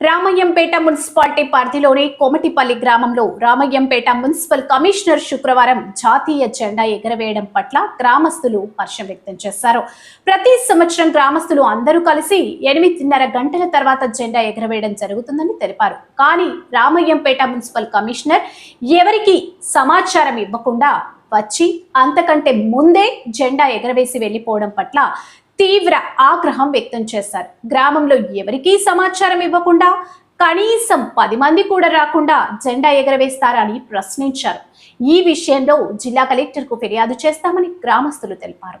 Ramayampet municipality పరిధిలోని కోమటిపల్లి గ్రామంలో Ramayampet municipal commissioner శుక్రవారం జాతీయ జెండా ఎగరవేయడం పట్ల గ్రామస్తులు హర్షం వ్యక్తం చేశారు. ప్రతి సంవత్సరం గ్రామస్తులు అందరూ కలిసి ఎనిమిదిన్నర గంటల తర్వాత జెండా ఎగరవేయడం జరుగుతుందని తెలిపారు. కానీ రామయ్యంపేట మున్సిపల్ కమిషనర్ ఎవరికి సమాచారం ఇవ్వకుండా వచ్చి అంతకంటే ముందే జెండా ఎగరవేసి వెళ్ళిపోవడం పట్ల తీవ్ర ఆగ్రహం వ్యక్తం చేశారు. గ్రామంలో ఎవరికీ సమాచారం ఇవ్వకుండా కనీసం పది మంది కూడా రాకుండా జెండా ఎగరవేస్తారని ప్రశ్నించారు. ఈ విషయంలో జిల్లా కలెక్టర్కు ఫిర్యాదు చేస్తామని గ్రామస్తులు తెలిపారు.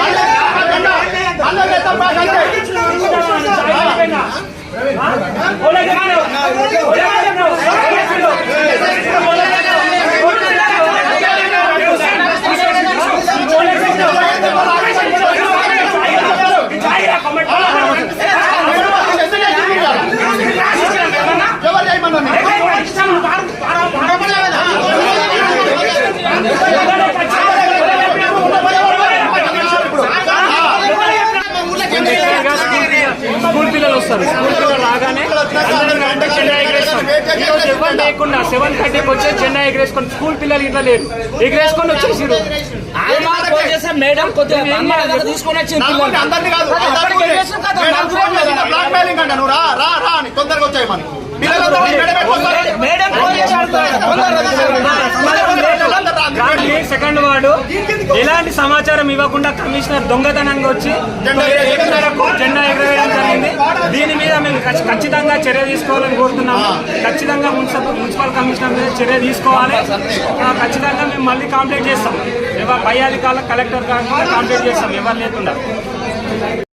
పిల్లలు వస్తారు స్కూల్ పిల్లలు రాగానే అందరం అంటే జెండా ఎగరేస్తాం ఈరోజు ఎవరు లేకుండా సెవెన్ థర్టీకి వచ్చే జెండా ఎగరేసుకొని స్కూల్ పిల్లలు ఇంట్లో లేరు ఎగరేసుకొని వచ్చేసారు చేస్తే మేడం కొద్దిగా తీసుకొని. అందరినీ కాదు. బ్లాక్ మెయిలింగ్ అంట నువ్వు రా రా రా అని తొందరగా వచ్చాయి సెకండ్ వార్డు ఎలాంటి సమాచారం ఇవ్వకుండా కమిషనర్ దొంగతనంగా వచ్చి జెండా ఎగరవేయడం దీని మీద మేము ఖచ్చితంగా చర్య తీసుకోవాలని కోరుతున్నాము. ఖచ్చితంగా మున్సిపల్ మున్సిపల్ కమిషనర్ మీద చర్య తీసుకోవాలి. ఖచ్చితంగా మేము మళ్ళీ కంప్లైంట్ చేస్తాం. ఎవరు పై అధికారులకు కలెక్టర్ కాకుండా కంప్లైంట్ చేస్తాం. ఎవరు లేకుండా.